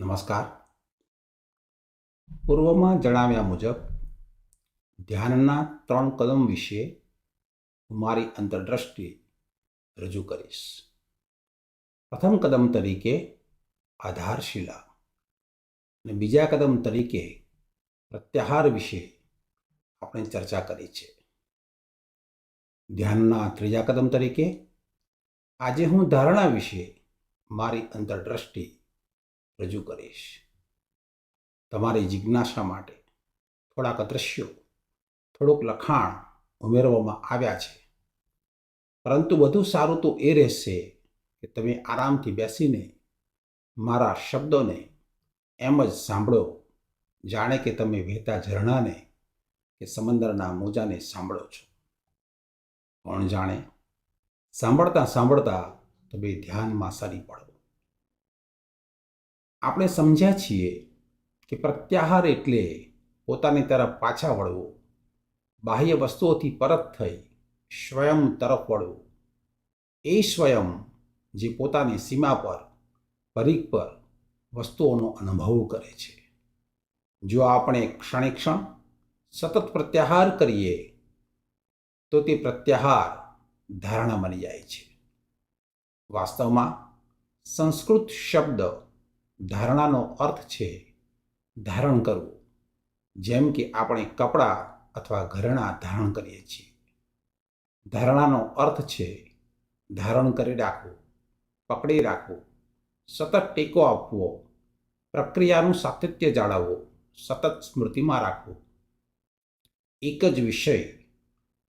નમસ્કાર. પૂર્વમાં જણાવ્યા મુજબ, ધ્યાનના ત્રણ કદમ વિશે હું મારી અંતરદ્રષ્ટિ રજૂ કરીશ. પ્રથમ કદમ તરીકે આધારશિલા અને બીજા કદમ તરીકે પ્રત્યાહાર વિશે આપણે ચર્ચા કરી છે. ધ્યાનના ત્રીજા કદમ તરીકે આજે હું ધારણા વિશે મારી અંતરદ્રષ્ટિ રજૂ કરીશ. તમારી જિજ્ઞાસા માટે થોડાક દ્રશ્યો, થોડુંક લખાણ ઉમેરવામાં આવ્યા છે. પરંતુ વધુ સારું તો એ રહેશે કે તમે આરામથી બેસીને મારા શબ્દોને એમ જ સાંભળો. જાણે કે તમે વહેતા ઝરણાને કે સમંદરના મોજાને સાંભળો છો. કોણ જાણે? સાંભળતા સાંભળતા તમે ધ્યાનમાં સરી પડો. આપણે સમજ્યા છીએ કે પ્રત્યાહાર એટલે પોતાની તરફ પાછા વળવું. બાહ્ય વસ્તુઓથી પરત થઈ સ્વયં તરફ વળવું. એ સ્વયં જે પોતાની સીમા પર પરીખ પર વસ્તુઓનો અનુભવ કરે છે. જો આપણે ક્ષણે ક્ષણ સતત પ્રત્યાહાર કરીએ, તો તે પ્રત્યાહાર ધારણા બની જાય છે. વાસ્તવમાં સંસ્કૃત શબ્દ ધારણાનો અર્થ છે ધારણ કરવું. જેમ કે આપણે કપડાં અથવા ઘરેણાં ધારણ કરીએ છીએ. ધારણાનો અર્થ છે ધારણ કરી રાખવું, પકડી રાખવું, સતત ટેકો આપવો, પ્રક્રિયાનું સાતત્ય જાળવવું, સતત સ્મૃતિમાં રાખવું. એક જ વિષય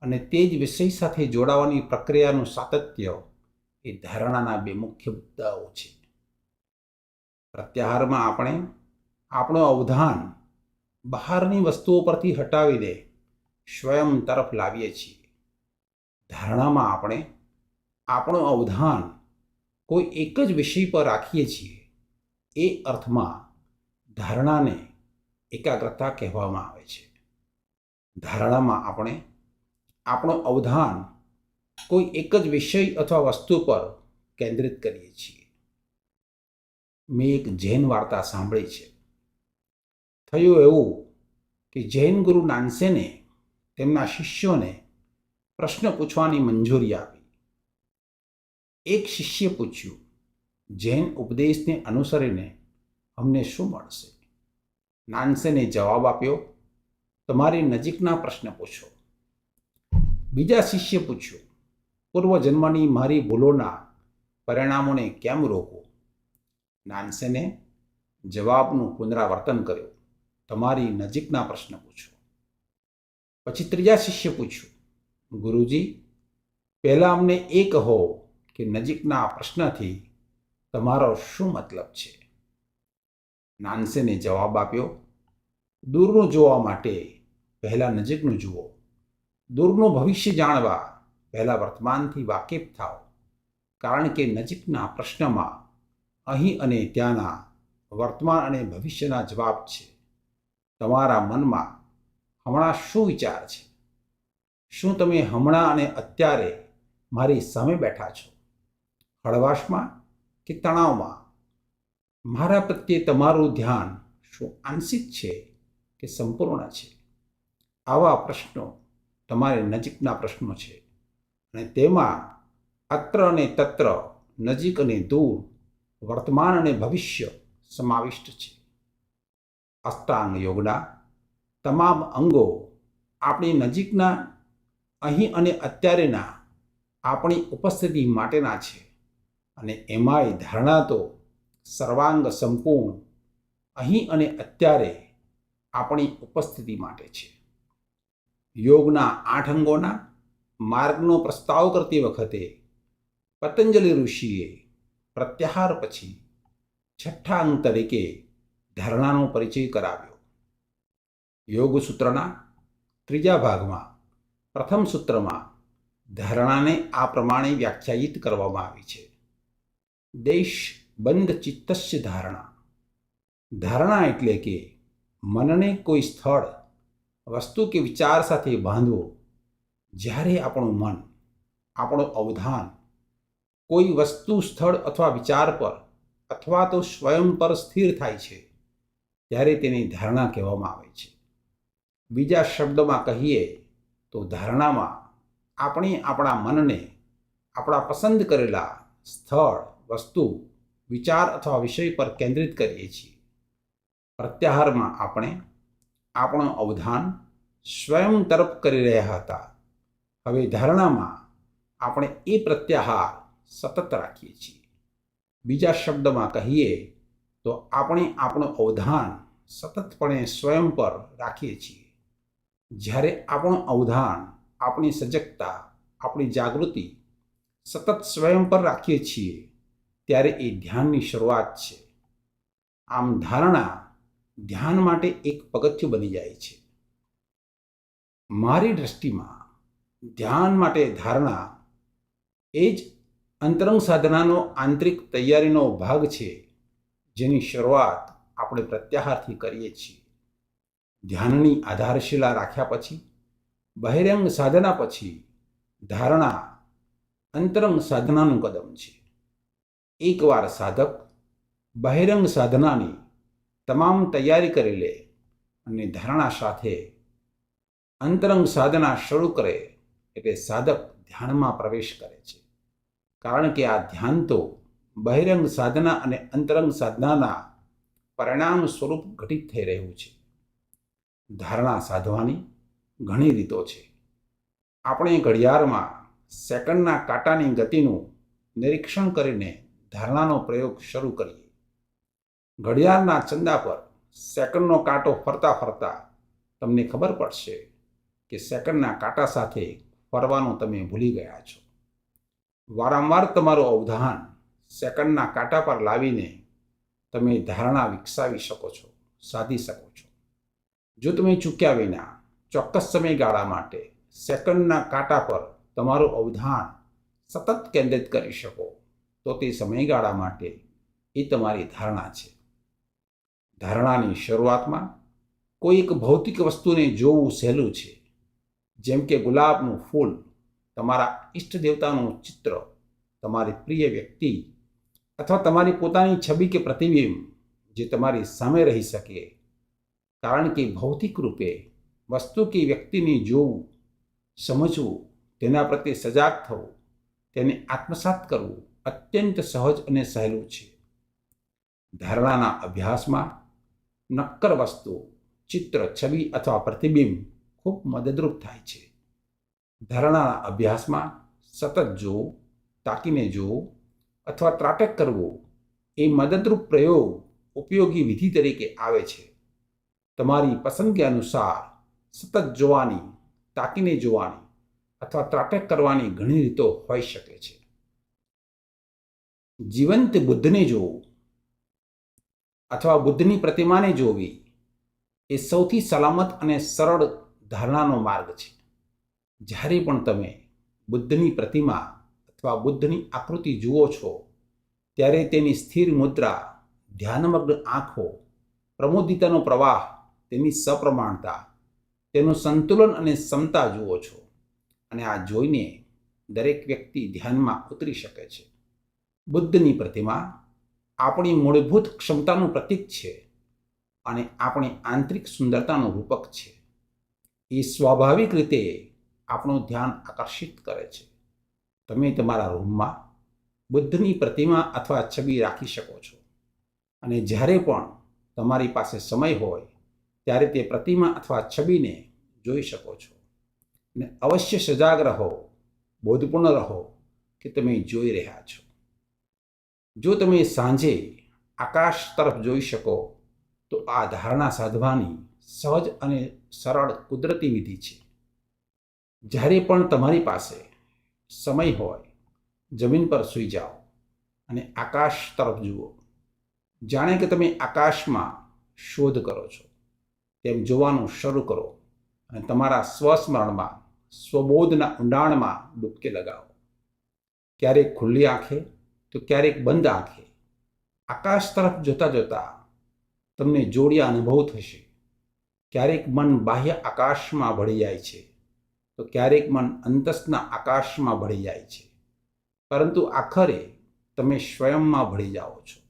અને તે જ વિષય સાથે જોડાવાની પ્રક્રિયાનું સાતત્ય એ ધારણાના બે મુખ્ય મુદ્દાઓ છે. પ્રત્યાહારમાં આપણે આપણો અવધાન બહારની વસ્તુઓ પરથી હટાવીને સ્વયં તરફ લાવીએ છીએ. ધારણામાં આપણે આપણો અવધાન કોઈ એક જ વિષય પર રાખીએ છીએ. એ અર્થમાં ધારણાને એકાગ્રતા કહેવામાં આવે છે. ધારણામાં આપણે આપણો અવધાન કોઈ એક જ વિષય અથવા વસ્તુ પર કેન્દ્રિત કરીએ છીએ. મેં એક જૈન વાર્તા સાંભળી છે. થયું એવું કે જૈન ગુરુ નાનસેને તેમના શિષ્યોને પ્રશ્ન પૂછવાની મંજૂરી આપી. એક શિષ્ય પૂછ્યું, જૈન ઉપદેશને અનુસરીને અમને શું મળશે? નાનસેને જવાબ આપ્યો, તમારી નજીકના પ્રશ્ન પૂછો. બીજા શિષ્ય પૂછ્યું, પૂર્વજન્મની મારી ભૂલોના પરિણામોને કેમ રોકવું નાનસેને જવાબનું પુનરાવર્તન કર્યું. તમારી નજીકના પ્રશ્ન પૂછો. પછી ત્રીજા શિષ્ય પૂછ્યું, ગુરુજી, પહેલાં અમને એ કહો કે નજીકના પ્રશ્નથી તમારો શું મતલબ છે? નાનસેને જવાબ આપ્યો, દૂરનું જોવા માટે પહેલાં નજીકનું જુઓ. દૂરનું ભવિષ્ય જાણવા પહેલાં વર્તમાનથી વાકેફ થાઓ. કારણ કે નજીકના પ્રશ્નમાં અહીં અને ત્યાંના વર્તમાન અને ભવિષ્યના જવાબ છે. તમારા મનમાં હમણાં શું વિચાર છે? શું તમે હમણાં અને અત્યારે મારી સામે બેઠા છો? હળવાશમાં કે તણાવમાં? મારા પ્રત્યે તમારું ધ્યાન શું આંશિક છે કે સંપૂર્ણ છે? આવા પ્રશ્નો તમારે નજીકના પ્રશ્નો છે અને તેમાં અત્ર અને તત્ર નજીક અને દૂર વર્તમાન અને ભવિષ્ય સમાવિષ્ટ છે. અષ્ટાંગ યોગના તમામ અંગો આપણી નજીકના, અહીં અને અત્યારેના, આપણી ઉપસ્થિતિ માટેના છે અને એમાંય ધારણા તો સર્વાંગ સંપૂર્ણ, અહીં અને અત્યારે આપણી ઉપસ્થિતિ માટે છે. યોગના આઠ અંગોના માર્ગનો પ્રસ્તાવ કરતી વખતે પતંજલિ ઋષિએ પ્રત્યાહાર પછી છઠ્ઠા અંગ તરીકે ધારણાનો પરિચય કરાવ્યો. યોગ સૂત્રના ત્રીજા ભાગમાં પ્રથમ સૂત્રમાં ધારણાને આ પ્રમાણે વ્યાખ્યાયિત કરવામાં આવી છે. દેશ બંધ ચિત્તસ્ય ધારણા. ધારણા એટલે કે મનને કોઈ સ્થળ, વસ્તુ કે વિચાર સાથે બાંધવો. જ્યારે આપણું મન, આપણું અવધાન કોઈ વસ્તુ, સ્થળ અથવા વિચાર પર અથવા તો સ્વયં પર સ્થિર થાય છે, ત્યારે તેની ધારણા કહેવામાં આવે છે. બીજા શબ્દમાં કહીએ તો ધારણામાં આપણે આપણા મનને, આપણા પસંદ કરેલા સ્થળ, વસ્તુ, વિચાર અથવા વિષય પર કેન્દ્રિત કરીએ છીએ. પ્રત્યાહારમાં આપણે આપણું અવધાન સ્વયં તરફ કરી રહ્યા હતા. હવે ધારણામાં આપણે એ પ્રત્યાહાર સતત રાખીએ છીએ. બીજા શબ્દમાં કહીએ તો આપણે આપણું અવધાન સતતપણે સ્વયં પર રાખીએ છીએ. જ્યારે આપણું અવધાન આપણી સજગતા, આપણી જાગૃતિ સતત સ્વયં પર રાખીએ છીએ, ત્યારે એ ધ્યાનની શરૂઆત છે. આમ ધારણા ધ્યાન માટે એક પગથિયું બની જાય છે. મારી દ્રષ્ટિમાં ધ્યાન માટે ધારણા એ જ અંતરંગ સાધનાનો આંતરિક તૈયારીનો ભાગ છે, જેની શરૂઆત આપણે પ્રત્યાહારથી કરીએ છીએ. ધ્યાનની આધારશિલા રાખ્યા પછી, બહિરંગ સાધના પછી ધારણા અંતરંગ સાધનાનું કદમ છે. એકવાર સાધક બહિરંગ સાધનાની તમામ તૈયારી કરી લે અને ધારણા સાથે અંતરંગ સાધના શરૂ કરે, એટલે સાધક ધ્યાનમાં પ્રવેશ કરે છે. કારણ કે આ ધ્યાન તો બહિરંગ સાધના અને અંતરંગ સાધનાના પરિણામ સ્વરૂપ ઘટિત થઈ રહ્યું છે. ધારણા સાધવાની ઘણી રીતો છે. આપણે ઘડિયાળમાં સેકન્ડના કાંટાની ગતિનું નિરીક્ષણ કરીને ધારણાનો પ્રયોગ શરૂ કરીએ. ઘડિયાળના ચંદા પર સેકન્ડનો કાંટો ફરતા ફરતા તમને ખબર પડશે કે સેકન્ડના કાંટા સાથે ફરવાનું તમે ભૂલી ગયા છો. વારંવાર તમારું અવધાન સેકન્ડના કાંટા પર લાવીને તમે ધારણા વિકસાવી શકો છો, સાધી શકો છો. જો તમે ચૂક્યા વિના ચોક્કસ સમયગાળા માટે સેકન્ડના કાંટા પર તમારું અવધાન સતત કેન્દ્રિત કરી શકો, તો તે સમયગાળા માટે એ તમારી ધારણા છે. ધારણાની શરૂઆતમાં કોઈ એક ભૌતિક વસ્તુને જોવું સહેલું છે, જેમ કે ગુલાબનું ફૂલ તમારા ઈષ્ટ દેવતાનું ચિત્ર, તમારી પ્રિય વ્યક્તિ અથવા તમારી પોતાની છબી કે પ્રતિબિંબ જે તમારી સામે રહી શકે. કારણ કે ભૌતિક રૂપે વસ્તુ કે વ્યક્તિને જોવું, સમજવું, તેના પ્રત્યે સજાગ થવું, તેને આત્મસાત કરવું અત્યંત સહજ અને સહેલું છે. ધારણાના અભ્યાસમાં નક્કર વસ્તુ, ચિત્ર, છબી અથવા પ્રતિબિંબ ખૂબ મદદરૂપ થાય છે. ધારણાના અભ્યાસમાં સતત જોવું, તાકીને જોવું અથવા ત્રાટક કરવું એ મદદરૂપ પ્રયોગ ઉપયોગી વિધિ તરીકે આવે છે. તમારી પસંદગી અનુસાર સતત જોવાની, તાકીને જોવાની અથવા ત્રાટક કરવાની ઘણી રીતો હોઈ શકે છે. જીવંત બુદ્ધને જોવું અથવા બુદ્ધની પ્રતિમાને જોવી એ સૌથી સલામત અને સરળ ધારણાનો માર્ગ છે. જ્યારે પણ તમે બુદ્ધની પ્રતિમા અથવા બુદ્ધની આકૃતિ જુઓ છો, ત્યારે તેની સ્થિર મુદ્રા, ધ્યાનમગ્ન આંખો, પ્રમોદિતાનો પ્રવાહ, તેની સપ્રમાણતા, તેનું સંતુલન અને ક્ષમતા જુઓ છો અને આ જોઈને દરેક વ્યક્તિ ધ્યાનમાં ઉતરી શકે છે. બુદ્ધની પ્રતિમા આપણી મૂળભૂત ક્ષમતાનું પ્રતીક છે અને આપણી આંતરિક સુંદરતાનું રૂપક છે. એ સ્વાભાવિક રીતે આપણું ધ્યાન આકર્ષિત કરે છે. તમે તમારા રૂમમાં બુદ્ધની પ્રતિમા અથવા છબી રાખી શકો છો. અને જ્યારે પણ તમારી પાસે સમય હોય, ત્યારે તે પ્રતિમા અથવા છબીને જોઈ શકો છો. અને અવશ્ય સજાગ રહો, બોધપૂર્ણ રહો કે તમે જોઈ રહ્યા છો. જો તમે સાંજે આકાશ તરફ જોઈ શકો, તો આ ધારણા સાધવાની સહજ અને સરળ કુદરતી વિધિ છે. જ્યારે પણ તમારી પાસે સમય હોય, જમીન પર સૂઈ જાઓ અને આકાશ તરફ જુઓ, જાણે કે તમે આકાશમાં શોધ કરો છો. તેમ જોવાનું શરૂ કરો અને તમારા સ્વસ્મરણમાં, સ્વબોધના ઊંડાણમાં ડૂબકી લગાવો. ક્યારેક ખુલ્લી આંખે તો ક્યારેક બંધ આંખે. આકાશ તરફ જોતા જોતા તમને જોડિયા અનુભવ થશે. ક્યારેક મન બાહ્ય આકાશમાં ભળી જાય છે. તો ક્યારેક મન અંતસના આકાશમાં ભળી જાય છે. પરંતુ આખરે તમે સ્વયંમાં ભળી જાઓ છો.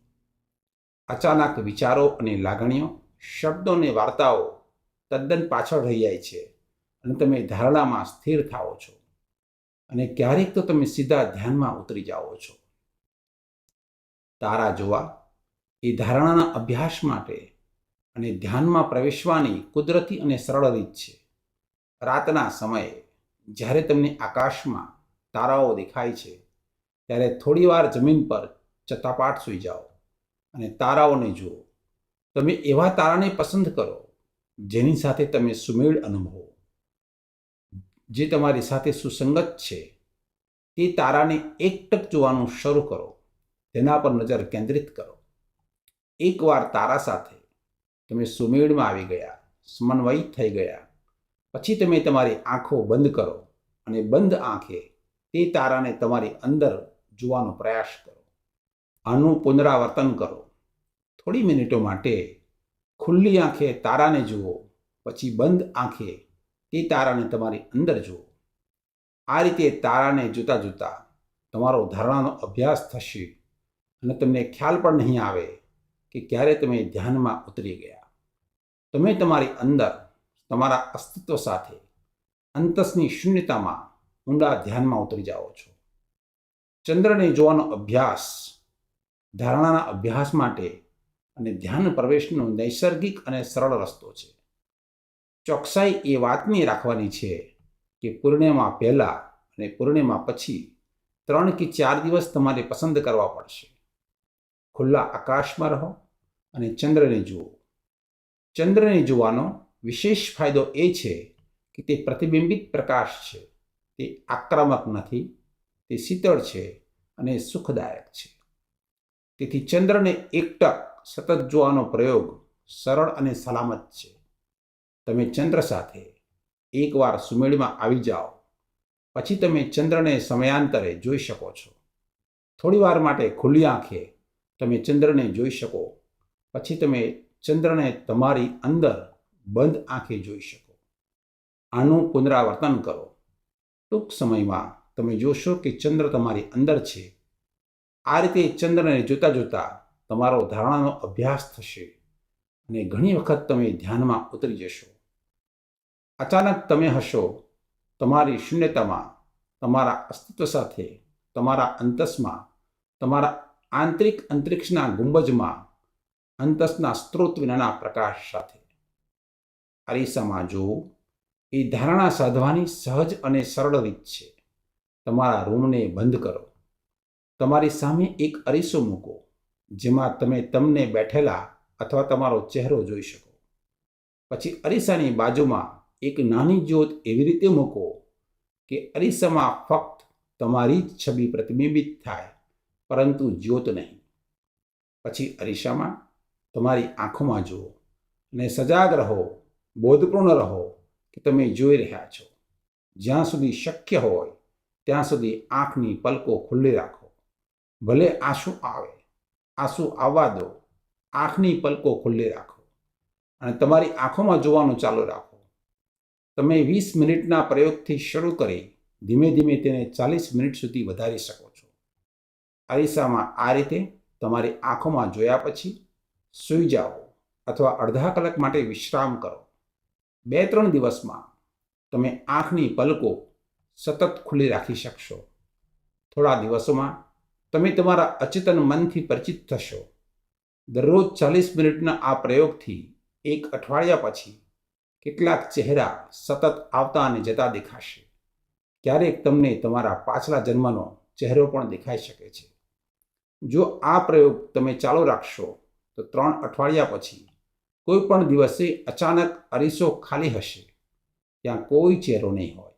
અચાનક વિચારો અને લાગણીઓ, શબ્દો અને વાર્તાઓ તદ્દન પાછળ રહી જાય છે અને તમે ધારણામાં સ્થિર થાઓ છો. અને ક્યારેક તો તમે સીધા ધ્યાનમાં ઉતરી જાઓ છો. તારા જોવા, એ ધારણાના અભ્યાસ માટે અને ધ્યાનમાં પ્રવેશવાની કુદરતી અને સરળ રીત છે. રાતના સમયે જ્યારે તમને આકાશમાં તારાઓ દેખાય છે, ત્યારે થોડીવાર જમીન પર ચતાપાટ સૂઈ જાઓ અને તારાઓને જુઓ. તમે એવા તારાને પસંદ કરો જેની સાથે તમે સુમેળ અનુભવો. જે તમારી સાથે સુસંગત છે, તે તારાને એકટક જોવાનું શરૂ કરો. તેના પર નજર કેન્દ્રિત કરો. એકવાર તારા સાથે તમે સુમેળમાં આવી ગયા, સમન્વયિત થઈ ગયા પછી તમે તમારી આંખો બંધ કરો અને બંધ આંખે તે તારાને તમારી અંદર જોવાનો પ્રયાસ કરો. આનું પુનરાવર્તન કરો. થોડી મિનિટો માટે ખુલ્લી આંખે તારાને જુઓ, પછી બંધ આંખે તે તારાને તમારી અંદર જુઓ. આ રીતે તારાને જોતા જોતા તમારો ધારણાનો અભ્યાસ થશે અને તમને ખ્યાલ પણ નહીં આવે કે ક્યારે તમે ધ્યાનમાં ઉતરી ગયા. તમે તમારી અંદર તમારા અસ્તિત્વ સાથે, અંતસની શૂન્યતામાં ઊંડા ધ્યાનમાં ઉતરી જાઓ છો. ચંદ્રને જોવાનો અભ્યાસ, ધારણાના અભ્યાસ માટે અને ધ્યાન પ્રવેશનો નૈસર્ગિક અને સરળ રસ્તો છે. ચોકસાઈ એ વાતની રાખવાની છે કે પૂર્ણિમા પહેલાં અને પૂર્ણિમા પછી ત્રણ કે ચાર દિવસ તમારે પસંદ કરવા પડશે. ખુલ્લા આકાશમાં રહો અને ચંદ્રને જુઓ. ચંદ્રને જોવાનો વિશેષ ફાયદો એ છે કે તે પ્રતિબિંબિત પ્રકાશ છે, તે આક્રમક નથી, તે શીતળ છે અને સુખદાયક છે. તેથી ચંદ્રને એકટક સતત જોવાનો પ્રયોગ સરળ અને સલામત છે. તમે ચંદ્ર સાથે એકવાર સુમેળમાં આવી જાઓ, પછી તમે ચંદ્રને સમયાંતરે જોઈ શકો છો. થોડીવાર માટે ખુલ્લી આંખે તમે ચંદ્રને જોઈ શકો, પછી તમે ચંદ્રને તમારી અંદર બંધ આંખે જોઈ શકો. આનું પુનરાવર્તન કરો. ટૂંક સમયમાં તમે જોશો કે ચંદ્ર તમારી અંદર છે. આ રીતે ચંદ્રને જોતા જોતા તમારો ધારણાનો અભ્યાસ થશે અને ઘણી વખત તમે ધ્યાનમાં ઉતરી જશો. અચાનક તમે હશો, તમારી શૂન્યતામાં, તમારા અસ્તિત્વ સાથે, તમારા અંતસમાં, તમારા આંતરિક અંતરિક્ષના ગુંબજમાં, અંતસના સ્ત્રોત વિનાના પ્રકાશ સાથે. અરીસામાં જોવું એ ધારણા સાધવાની સહજ અને સરળ રીત છે. તમારા રૂમને બંધ કરો. તમારી સામે એક અરીસો મૂકો, જેમાં તમે તમને બેઠેલા અથવા તમારો ચહેરો જોઈ શકો. પછી અરીસાની બાજુમાં એક નાની જ્યોત એવી રીતે મૂકો કે અરીસામાં ફક્ત તમારી જ છબી પ્રતિબિંબિત થાય, પરંતુ જ્યોત નહીં. પછી અરીસામાં તમારી આંખોમાં જુઓ અને સજાગ રહો. બોધપૂર્ણ રહો કે તમે જોઈ રહ્યા છો. જ્યાં સુધી શક્ય હોય, ત્યાં સુધી આંખની પલકો ખુલ્લી રાખો. ભલે આંસુ આવે, આંસુ આવવા દો, આંખની પલકો ખુલ્લી રાખો અને તમારી આંખોમાં જોવાનું ચાલુ રાખો. તમે વીસ મિનિટના પ્રયોગથી શરૂ કરી ધીમે ધીમે તેને ચાલીસ મિનિટ સુધી વધારી શકો છો. અરીસામાં આ રીતે તમારી આંખોમાં જોયા પછી સૂઈ જાઓ અથવા અડધા કલાક માટે વિશ્રામ કરો. બે ત્રણ દિવસમાં તમે આંખની પલકો સતત ખુલ્લી રાખી શકશો. થોડા દિવસોમાં તમે તમારા અચેતન મનથી પરિચિત થશો. દરરોજ ચાલીસ મિનિટના આ પ્રયોગથી એક અઠવાડિયા પછી કેટલાક ચહેરા સતત આવતા અને જતા દેખાશે. ક્યારેક તમને તમારા પાછલા જન્મનો ચહેરો પણ દેખાઈ શકે છે. જો આ પ્રયોગ તમે ચાલુ રાખશો, તો ત્રણ અઠવાડિયા પછી કોઈ પણ દિવસે અચાનક અરીસો ખાલી હશે, ત્યાં કોઈ ચહેરો નહીં હોય.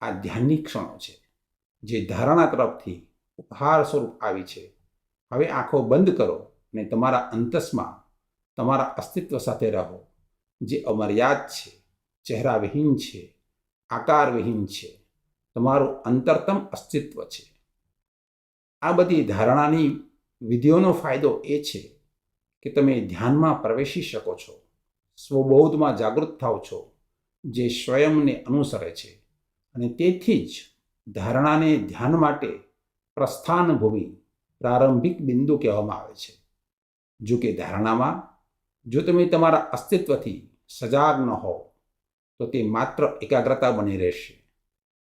આ ધ્યાનની ક્ષણો છે, જે ધારણા તરફથી ઉપહાર સ્વરૂપ આવી છે. હવે આંખો બંધ કરો અને તમારા અંતસમાં તમારા અસ્તિત્વ સાથે રહો, જે અમર્યાદ છે ચહેરા વિહીન છે આકાર વિહીન છે. તમારું અંતરતમ અસ્તિત્વ છે. આ બધી ધારણાની વિધિઓનો ફાયદો એ છે કે તમે ધ્યાનમાં પ્રવેશી શકો છો. સ્વબોધમાં જાગૃત થાવ છો, જે સ્વયંને અનુસરે છે. અને તેથી જ ધારણાને ધ્યાન માટે પ્રસ્થાન ભૂમિ પ્રારંભિક બિંદુ કહેવામાં આવે છે. જો કે ધારણામાં, જો તમે તમારા અસ્તિત્વથી સજાગ ન હો તો તે માત્ર એકાગ્રતા બની રહેશે,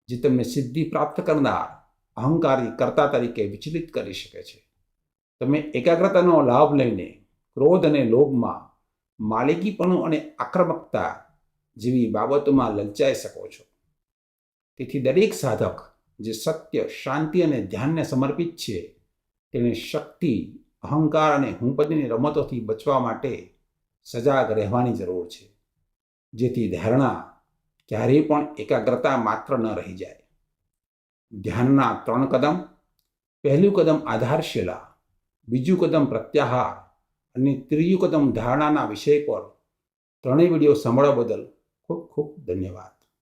જે તમને સિદ્ધિ પ્રાપ્ત કરનાર અહંકારી કર્તા તરીકે વિચલિત કરી શકે છે. તમે એકાગ્રતાનો લાભ લઈને ક્રોધ અને લોભમાં માલિકીપણું અને આક્રમકતા જેવી બાબતોમાં લલચાઈ શકો છો. તેથી દરેક સાધક જે સત્ય, શાંતિ અને ધ્યાનને સમર્પિત છે, તેને શક્તિ, અહંકાર અને હુંપદની રમતોથી બચવા માટે સજાગ રહેવાની જરૂર છે. જેથી ધારણા ક્યારેય પણ એકાગ્રતા માત્ર ન રહી જાય. ધ્યાનના ત્રણ કદમ. પહેલું કદમ આધારશિલા, બીજું કદમ પ્રત્યાહાર અને ત્રીજું કદમ ધારણાના વિષય પર ત્રણેય વીડિયો સાંભળવા બદલ ખૂબ ખૂબ ધન્યવાદ.